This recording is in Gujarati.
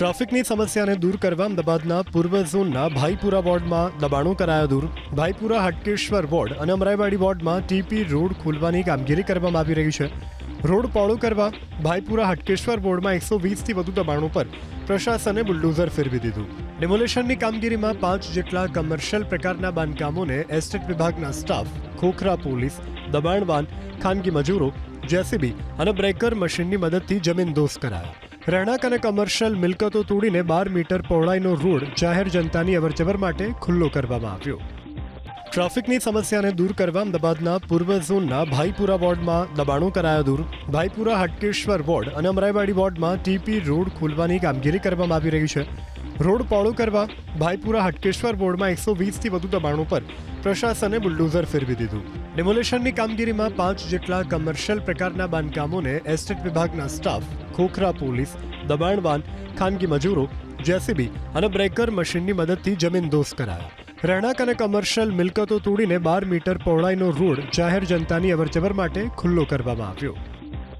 ટ્રાફિકની સમસ્યાને દૂર કરવા અમદાવાદના પૂર્વ ઝોનના ભાઈપુરા વોર્ડમાં દબાણો કરાયા દૂર. ભાઈપુરા હટકેશ્વર વોર્ડ અને અમરાઈવાડી વોર્ડમાં ટીપી રોડ ખોલવાની કામગીરી કરવામાં આવી રહી છે. રોડ પહોળો કરવા ભાઈપુરા હટકેશ્વર વોર્ડમાં એકસો વીસથી વધુ દબાણો પર પ્રશાસને બુલડોઝર ફેરવી દીધું. ડેમોલેશનની કામગીરીમાં પાંચ જેટલા કમર્શિયલ પ્રકારના બાંધકામોને એસ્ટેટ વિભાગના સ્ટાફ, ખોખરા પોલીસ દબાણવાન ખાનગી મજૂરો, જેસીબી અને બ્રેકર મશીનની મદદથી જમીનદોસ્ત કરાયા. રહેણાંક અને કમર્શિયલ મિલકતો તોડીને બાર મીટર પહોળાઈનો રોડ જાહેર જનતાની અવરજવર માટે ખુલ્લો કરવામાં આવ્યો. ટ્રાફિકની સમસ્યાને દૂર કરવા અમદાવાદના પૂર્વ ઝોનના ભાઈપુરા વોર્ડમાં દબાણો કરાયા દૂર. ભાઈપુરા હટકેશ્વર વોર્ડ અને અમરાઈવાડી વોર્ડમાં ટીપી રોડ ખોલવાની કામગીરી કરવામાં આવી રહી છે. રોડ પહોળો કરવા ભાઈપુરા હટકેશ્વર વોર્ડમાં એકસો વીસથી વધુ દબાણો પર પ્રશાસને બુલડોઝર ફેરવી દીધું. ડેમોલેશનની કામગીરીમાં પાંચ જેટલા કમર્શિયલ પ્રકારના બાંધકામોને એસ્ટેટ વિભાગના સ્ટાફ ખોખરા પોલીસ, દબાણવાન, ખાનગી મજૂરો, જેસીબી અને બ્રેકર મશીનની મદદથી જમીનદોસ્ત કરાયા. રહેણાંક અને કમર્શિયલ મિલકતો તોડીને બાર મીટર પહોળાઈનો રોડ જાહેર જનતાની અવરજવર માટે ખુલ્લો કરવામાં આવ્યો.